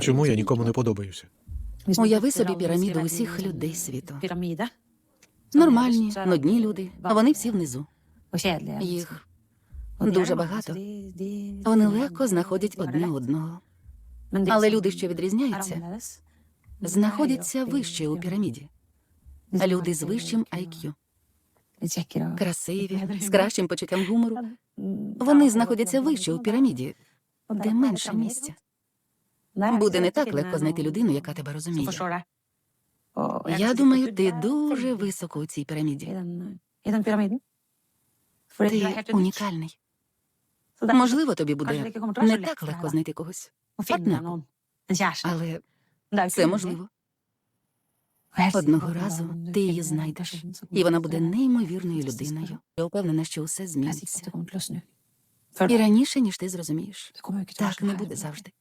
Чому я нікому не подобаюся? Уяви собі піраміду усіх людей світу. Піраміда. Нормальні, нудні люди, а вони всі внизу. Їх Їх дуже багато. Вони легко знаходять одне одного. Але люди, що відрізняються, знаходяться вище у піраміді. А люди з вищим IQ, красиві, з кращим почуттям гумору, вони знаходяться вище у піраміді, де менше місця. Буде не так легко знайти людину, яка тебе розуміє. Я думаю, ти дуже високо у цій піраміді. Ти унікальний. Можливо, тобі буде не так легко знайти когось, однако. але це можливо. Одного разу ти її знайдеш, і вона буде неймовірною людиною. Я впевнена, що усе зміниться. І раніше, ніж ти зрозумієш. Так не буде завжди.